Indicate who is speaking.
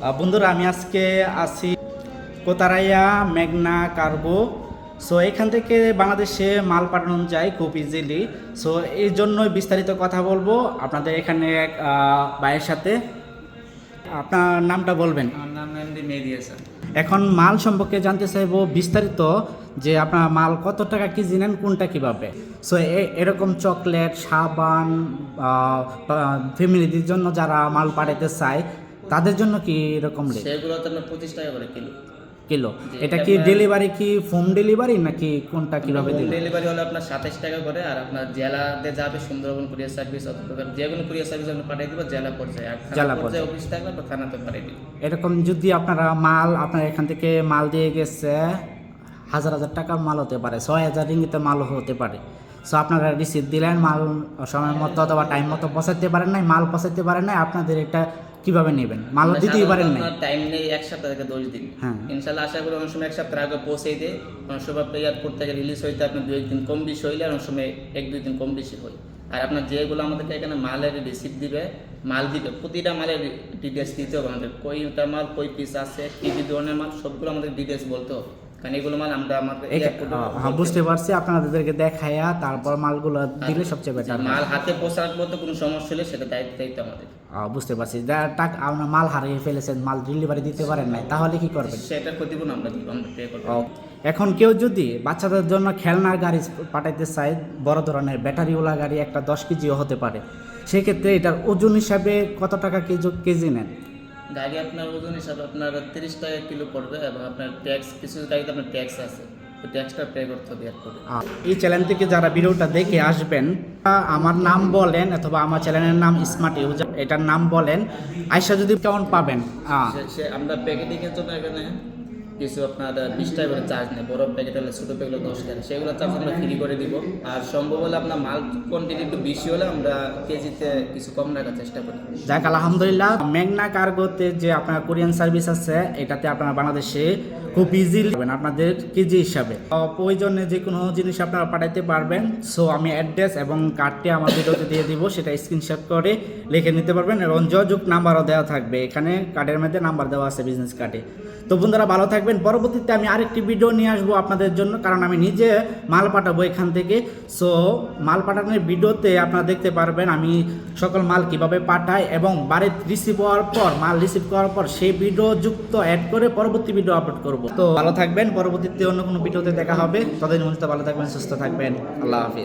Speaker 1: বন্ধুরা আমি আজকে আছি কোতারাইয়া মেঘনা কার্গো। সো এখান থেকে বাংলাদেশে মাল পাঠানো যায় খুব ইজিলি সো এই জন্যই বিস্তারিত কথা বলব আপনাদের এখানে এক ভাইয়ের সাথে। আপনার নামটা বলবেন।
Speaker 2: আমার নাম এমডি মেহেদি হাসান।
Speaker 1: এখন মাল সম্পর্কে জানতে চাইব বিস্তারিত যে আপনার মাল কত টাকা কেজি নেন কোনটা কীভাবে? সো এরকম চকলেট সাবান ফ্যামিলিদের জন্য যারা মাল পাঠাতে চায় তাদের জন্য কি এরকম রেট
Speaker 2: সেগুলো তো আপনার পঁচিশ টাকা করে কিলো।
Speaker 1: কিলো। এটা কি ডেলিভারি কি হোম ডেলিভারি নাকি কোনটা কীভাবে
Speaker 2: হোম
Speaker 1: দিবেন
Speaker 2: ডেলিভারি হলে আপনার সাতাশ টাকা করে আর আপনার জেলাতে যাবে সুন্দরবন কুরিয়ার সার্ভিস অথবা যে কোনো কুরিয়ার সার্ভিস আপনি পাঠিয়ে দিব জেলা পর্যায়ে। আর
Speaker 1: জেলা
Speaker 2: পর্যায়ে
Speaker 1: পর্যায়ে।
Speaker 2: অফিস থাকলে আপনার থানাতে পাঠিয়ে দিব।
Speaker 1: এরকম যদি আপনারা মাল আপনার এখান থেকে মাল দিয়ে গেছে হাজার হাজার টাকার মাল হতে পারে ছয় হাজার রিঙ্গিতে মাল হতে পারে। সো আপনারা রিসিভ দিলেন মাল সময় মতো অথবা টাইম মতো পৌঁছাতে পারেন নাই মাল পৌঁছাতে পারেন নাই আপনাদের এটা কীভাবে নেবেন? মাল দিতেই পারেন নাই?
Speaker 2: টাইম নেই এক সপ্তাহ থেকে দশ দিন।
Speaker 1: হ্যাঁ।
Speaker 2: ইনশাল্লাহ আশা করি অনেক সময় এক সপ্তাহ আগে পৌঁছে দেয়। অনেক সময় আপনার এয়ারপোর্ট থেকে রিলিজ হইতে আপনার দু একদিন কম বেশি হইলে অনেক সময় এক দুই দিন কম বেশি হয়। আর আপনার যেগুলো আমাদেরকে এখানে মালের রিসিপ্ট দিবে মাল দিবে প্রতিটা মালের ডিটেলস দিতে হবে আমাদের। কইটা মাল কই পিস আছে কী কী ধরনের মাল সবগুলো আমাদের ডিটেলস বলতে হবে। কারণ এগুলো মাল আমরা
Speaker 1: আহ, হ্যাঁ বুঝতে পারছি। আপনাদেরকে তারপর মালগুলো দিলে সবচেয়ে বেটার
Speaker 2: মাল হাতে কোনো সমস্যা হলে সেটা দায়িত্ব দায়িত্ব আমাদের।
Speaker 1: বুঝতে পারছি। টাকা আপনার মাল হারিয়ে ফেলেছেন মাল ডেলিভারি দিতে পারেন নাই তাহলে কি করবেন?
Speaker 2: সেটার ক্ষতিপূরণ আমরা দিব আমরা পে করব।
Speaker 1: এখন কেউ যদি বাচ্চাদের জন্য খেলনার গাড়ি পাঠাইতে চায় বড় ধরনের ব্যাটারিওয়ালা গাড়ি একটা দশ কেজিও হতে পারে সেক্ষেত্রে এটার ওজন হিসাবে কত টাকা কেজি কেজি নেন?
Speaker 2: গাড়ি আপনার ওজন হিসাবে আপনার তিরিশ টাকা কিলো পড়বে এবং আপনার ট্যাক্স কিছু গাড়িতে আপনার ট্যাক্স আছে। ট্যাক্সটা পে করতে হবে এরপরে
Speaker 1: এই চ্যানেল থেকে যারা ভিডিওটা দেখে আসবেন আমার নাম বলেন অথবা আমার চ্যানেলের নাম স্মার্ট ইউজার এটার নাম বলেন। আয়সা যদি কেমন পাবেন আমরা
Speaker 2: সে- এর আমরা প্যাকেটিংয়ের জন্য এখানে কিছু আপনার বিশ টাকা করে চার্জ নেই বড় প্যাকেট হলে ছোটো প্যাকেট হলে দশ টাকা। সেগুলো চার্জ আমরা ফ্রি করে দিব। আর সম্ভব হলে আপনার মাল কোয়ান্টিটি একটু বেশি হলে আমরা কেজিতে কিছু কম রাখার চেষ্টা করি।
Speaker 1: যাক, আলহামদুলিল্লাহ, মেঘনা কার্গোতে যে আপনার কোরিয়ান সার্ভিস আছে, এটাতে আপনারা বাংলাদেশে খুব ইজিলি পাবেন আপনাদের কেজি হিসাবে। প্রয়োজনে যে কোনো জিনিস আপনারা পাঠাইতে পারবেন। সো আমি অ্যাড্রেস এবং কার্ডটি আমার ভিডিওতে দিয়ে দিব, সেটা স্ক্রিনশট করে লিখে নিতে পারবেন এবং যোগাযোগ নাম্বারও দেওয়া থাকবে। এখানে কার্ডের মধ্যে নাম্বার দেওয়া আছে বিজনেস কার্ডে তো বন্ধুরা, ভালো থাকবেন। পরবর্তীতে আমি আরেকটি ভিডিও নিয়ে আসব আপনাদের জন্য, কারণ আমি নিজে মাল পাঠাবো এখান থেকে। সো মাল পাঠানোর ভিডিওতে আপনারা দেখতে পারবেন, আমি সকল মাল কীভাবে পাঠাই এবং বাড়ির রিসিভ হওয়ার পর, মাল রিসিভ করার পর সেই ভিডিও যুক্ত অ্যাড করে পরবর্তী ভিডিও আপলোড করব। তো ভালো থাকবেন, পরবর্তীতে অন্য কোনো ভিডিওতে দেখা হবে। ততদিন মধ্যে ভালো থাকবেন, সুস্থ থাকবেন। আল্লাহ হাফিজ।